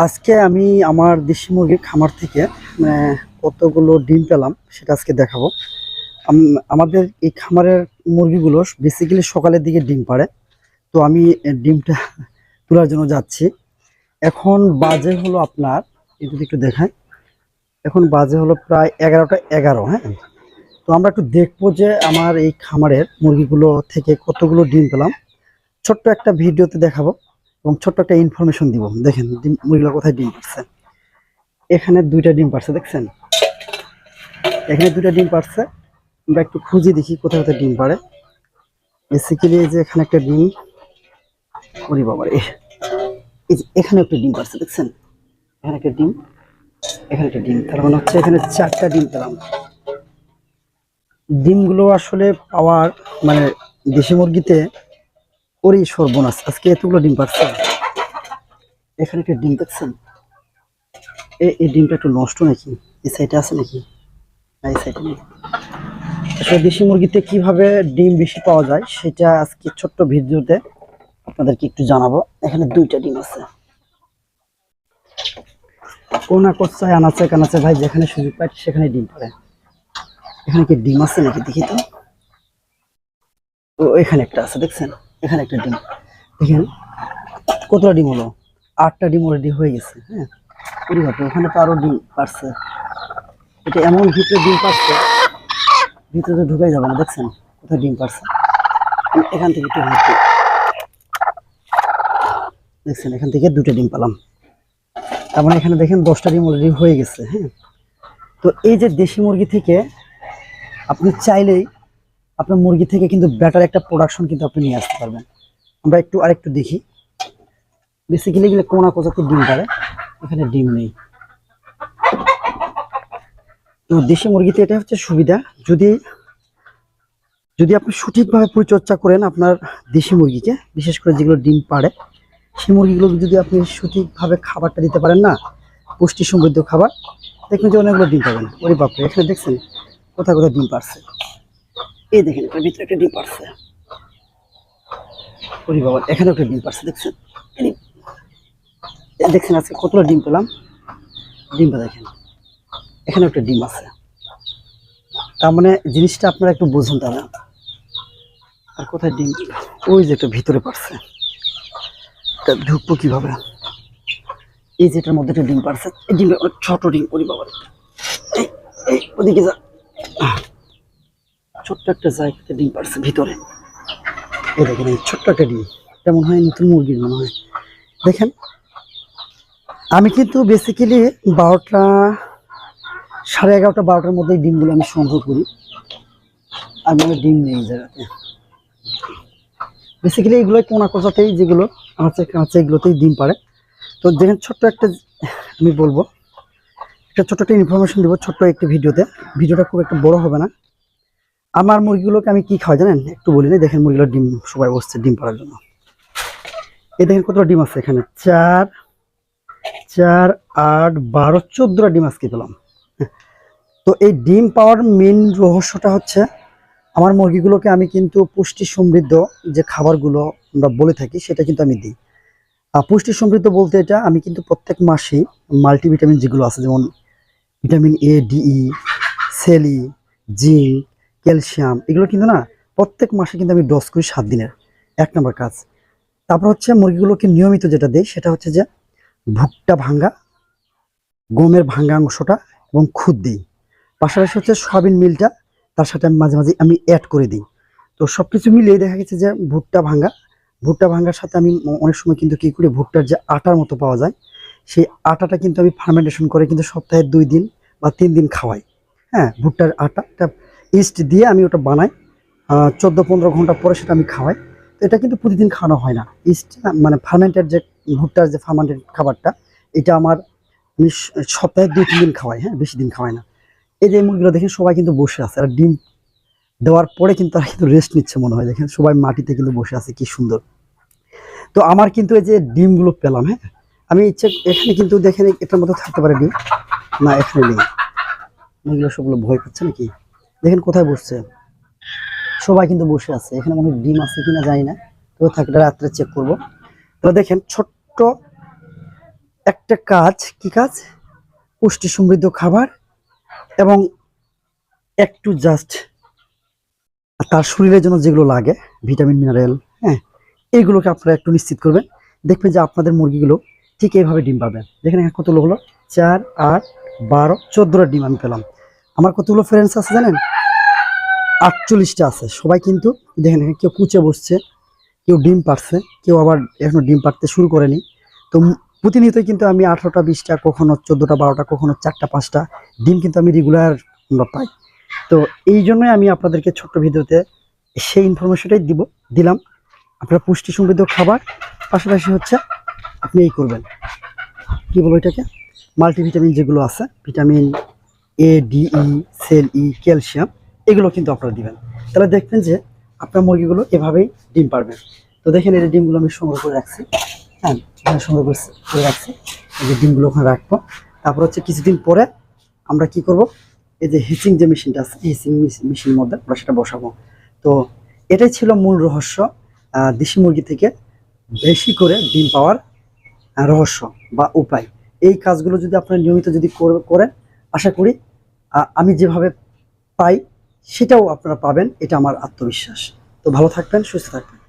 আজকে আমি আমার দেশি মুরগির খামার থেকে মানে, কতগুলো ডিম পেলাম সেটা আজকে দেখাবো। আমাদের এই খামারের মুরগিগুলো বেসিক্যালি সকালের দিকে ডিম পাড়ে। তো আমি ডিমটা তোলার জন্য যাচ্ছি। এখন বাজে হলো আপনার যদি একটু দেখায় এখন বাজে হলো প্রায় এগারোটা এগারো হ্যাঁ? তো আমরা একটু দেখব যে আমার এই খামারের মুরগিগুলো থেকে কতগুলো ডিম পেলাম। ছোট্ট একটা ভিডিওতে দেখাবো। এবং ছোট্ট একটা ইনফরমেশন দিব। দেখেন, ডিম কোথায় ডিম পারছে এখানে দুইটা ডিম পারছে দেখছেন? এখানে দুইটা ডিম পারছে আমরা একটু খুঁজে দেখি কোথায় কোথায় ডিম পারে বেসিক্যালি যে এখানে একটা ডিম। ওরে বাবা রে। এই যে এখানে একটা ডিম পারছে দেখছেন? এখানে একটা ডিম, এখানে একটা ডিম। তার মানে হচ্ছে এখানে চারটা ডিম পেলাম। ডিমগুলো আসলে পাওয়ার মানে দেশি মুরগিতে ওরে সর্বনাশ, আজকে এতগুলো ডিম পাচ্ছে এখানে একটা ডিম দেখছেন? এই ডিমটা একটু নষ্ট নাকি? এই সাইডে আছে নাকি? না, এই সাইডে নেই। আসলে দেশি মুরগিতে কীভাবে ডিম বেশি পাওয়া যায়, সেটা আজকে ছোট্ট ভিডিওতে আপনাদেরকে একটু জানাব। এখানে দুইটা ডিম আছে। কোনা কোচায় আনাচে, কানাচে, ভাই যেখানে সুযোগ পায় সেখানে ডিম পারে। এখানে কি ডিম আছে নাকি দেখি তো? ও, এখানে একটা আছে, দেখছেন? এখানে একটা ডিম। দেখেন, কতটা ডিম হলো? আটটা ডিম অলরেডি হয়ে গেছে হ্যাঁ? ওখানে তো আরও ডিম পারছে। এটা এমন ভিতরে ডিম পারছে, ভিতরে তো ঢুকাই যাবে না, দেখছেন? কোথায় ডিম পারছে। এখান থেকে একটু হাঁটতে দেখছেন, এখান থেকে দুটো ডিম পেলাম। তার মানে এখানে দেখেন, দশটা ডিম অলরেডি হয়ে গেছে হ্যাঁ? তো এই যে দেশি মুরগি থেকে আপনি চাইলেই আপনার মুরগি থেকে কিন্তু বেটার একটা প্রোডাকশন কিন্তু আপনি নিয়ে আসতে পারবেন। আমরা একটু আরেকটু দেখি। বেসিক্যালি গেলে কোনা কোচাতে ডিম পারে। এখানে ডিম নেই। তো দেশি মুরগিতে এটা হচ্ছে সুবিধা। যদি যদি আপনি সঠিকভাবে পরিচর্যা করেন আপনার দেশি মুরগিকে, বিশেষ করে যেগুলো ডিম পাড়ে, সেই মুরগিগুলো যদি আপনি সঠিকভাবে খাবারটা দিতে পারেন না পুষ্টি সমৃদ্ধ খাবার, দেখবেন যে অনেকগুলো ডিম পাবেন। ওরে বাপরে, এখানে দেখছেন? কোথায় কোথায় ডিম পারছে এই দেখেন, এটার ভিতরে একটা ডিম পারছে ওরে বাবা এখানে একটা ডিম পারছে দেখছেন। দেখছেন, আজকে কতটা ডিম পেলাম? ডিমটা দেখেন এখানে একটা ডিম আছে। তার মানে জিনিসটা আপনারা একটু বুঝুন তাহলে। আর কোথায় ডিম? ওই যে একটা ভিতরে পারছে। তা ঢুকবো কীভাবে? এই যেটার মধ্যে একটা ডিম পারছে, এই ডিমটা অনেক ছোট ডিম, ওরে বাবা। ওদিকে যা। ছোট্ট একটা জায়গাতে ডিম পারছে ভিতরে। এই দেখেন, এই ছোট্ট একটা ডিম। তেমন হয় নতুন মুরগির মনে হয়। দেখেন, আমি কিন্তু বেসিক্যালি বারোটা, সাড়ে এগারোটা, বারোটার মধ্যে ডিমগুলো আমি সংগ্রহ করি। আর মানে ডিম নেই জায়গাতে। বেসিক্যালি এগুলো কোনা কোচাতেই যেগুলো আছে কাঁচা এগুলোতেই ডিম পারে তো দেখেন, ছোট্ট একটা, আমি বলব, একটা ছোট্ট একটা ইনফরমেশন দেবো ছোট্ট একটি ভিডিওতে। ভিডিওটা খুব একটা বড় হবে না। আমার মুরগিগুলোকে আমি কি খাওয়াই জানেন? একটু বলি না দেখেন মুরগিগুলো ডিম, সবাই বসছে ডিম পাড়ার জন্য। এই দেখেন কতটা ডিম আছে এখানে। চার চার, আট, বারো, চোদ্দটা ডিম আজকে পেলাম। তো এই ডিম পাওয়ার মেন রহস্যটা হচ্ছে, আমার মুরগিগুলোকে আমি কিন্তু পুষ্টি সমৃদ্ধ যে খাবারগুলো আমরা বলে থাকি, সেটা কিন্তু আমি দিই। আর পুষ্টি সমৃদ্ধ বলতে এটা, আমি কিন্তু প্রত্যেক মাসেই মাল্টিভিটামিন যেগুলো আছে, যেমন ভিটামিন এ ডিই সেলি জিঙ্ক ক্যালসিয়াম, এগুলো কিন্তু না প্রত্যেক মাসে কিন্তু আমি ডোজ করি সাত দিনের। এক নম্বর কাজ। তারপর হচ্ছে মুরগিগুলোকে নিয়মিত যেটা দেই সেটা হচ্ছে যে ভুট্টা ভাঙ্গা, গমের ভাঙ্গা অংশটা এবং খুদ দিই। পাশাপাশি হচ্ছে সয়াবিন মিলটা, তার সাথে আমি মাঝে মাঝে আমি অ্যাড করে দিই। তো সব কিছু মিলিয়ে দেখা গেছে যে ভুট্টা ভাঙ্গা, ভুট্টা ভাঙ্গার সাথে আমি অনেক সময় কিন্তু কী করি, ভুট্টার যে আটার মতো পাওয়া যায়, সেই আটাটা কিন্তু আমি ফার্মেন্টেশন করে কিন্তু সপ্তাহে দুই দিন বা তিন দিন খাওয়াই। হ্যাঁ ভুট্টার আটা এটা ইস্ট দিয়ে আমি ওটা বানাই। চোদ্দ পনেরো ঘণ্টা পরে সেটা আমি খাওয়াই। তো এটা কিন্তু প্রতিদিন খাওয়ানো হয় না। ইস্ট মানে ফার্মেন্টেড যে ভুট্টার যে ফার্মেন্টেড খাবারটা, এটা আমার আমি সপ্তাহে দুই, তিন দিন খাওয়াই হ্যাঁ বেশি দিন খাওয়াই না। এই যে মুরগিগুলো দেখেন, সবাই কিন্তু বসে আছে। আর ডিম দেওয়ার পরে কিন্তু তারা কিন্তু রেস্ট নিচ্ছে মনে হয়। দেখেন, সবাই মাটিতে কিন্তু বসে আছে, কি সুন্দর। তো আমার কিন্তু এই যে ডিমগুলো পেলাম হ্যাঁ আমি ইচ্ছে, এখানে কিন্তু দেখেন, এটার মতো থাকতে পারে ডিম। না, এখানে নেই। মুরগিগুলো সবগুলো ভয় পাচ্ছে নাকি? দেখেন কোথায় বসছে। সবাই কিন্তু বসে আছে। এখানে মনে ডিম আছে কিনা জানি না। তো থাকলে রাত্রে চেক করব। তাহলে দেখেন ছোট্ট একটা কাজ। কি কাজ? পুষ্টি সমৃদ্ধ খাবার এবং একটু জাস্ট তার শরীরের জন্য যেগুলো লাগে, ভিটামিন, মিনারেল হ্যাঁ এইগুলোকে আপনারা একটু নিশ্চিত করবেন। দেখবেন যে আপনাদের মুরগিগুলো ঠিক এইভাবে ডিম পাবেন দেখেন এখানে কতগুলো হলো? চার, আট, বারো, চোদ্দোটা ডিম আমি পেলাম। আমার কতগুলো ফ্রেন্ডস আছে জানেন? আটচল্লিশটা আছে। সবাই কিন্তু দেখেন কেউ কুচে বসছে, কেউ ডিম পারছে কেউ আবার এখনও ডিম পারতে শুরু করেনি। তো প্রতিনিয়তই কিন্তু আমি আঠারোটা, বিশটা, কখনো চোদ্দোটা, বারোটা, কখনো চারটা, পাঁচটা ডিম কিন্তু আমি রেগুলার আমরা পাই। তো এই জন্যই আমি আপনাদেরকে ছোট্ট ভিডিওতে সেই ইনফরমেশনটাই দিব, দিলাম। আপনারা পুষ্টি সমৃদ্ধ খাবার, পাশাপাশি হচ্ছে আপনি এই করবেন। কি বলব এটাকে? মাল্টিভিটামিন যেগুলো আছে ভিটামিন এ ডি ই সেল ই ক্যালসিয়াম এগুলো কিন্তু আপনারা দিবেন। তাহলে দেখবেন যে আপনার মুরগিগুলো এভাবেই ডিম পারবেন তো দেখেন এই ডিমগুলো আমি সংগ্রহ করে রাখছি। হ্যাঁ সংগ্রহ করে- রাখছি। এই যে ডিমগুলো ওখানে রাখব। তারপর হচ্ছে কিছুদিন পরে আমরা কি করব? এই যে হিচিং যে মেশিনটা আছে হিচিং মেশিনের মধ্যে আমরা সেটা বসাবো। তো এটাই ছিল মূল রহস্য দেশি মুরগি থেকে বেশি করে ডিম পাওয়ার রহস্য বা উপায়। এই কাজগুলো যদি আপনারা নিয়মিত যদি করে- করেন, আশা করি আমি যেভাবে পাই সেটাও আপনারা পাবেন এটা আমার আত্মবিশ্বাস। তো ভালো থাকবেন সুস্থ থাকবেন।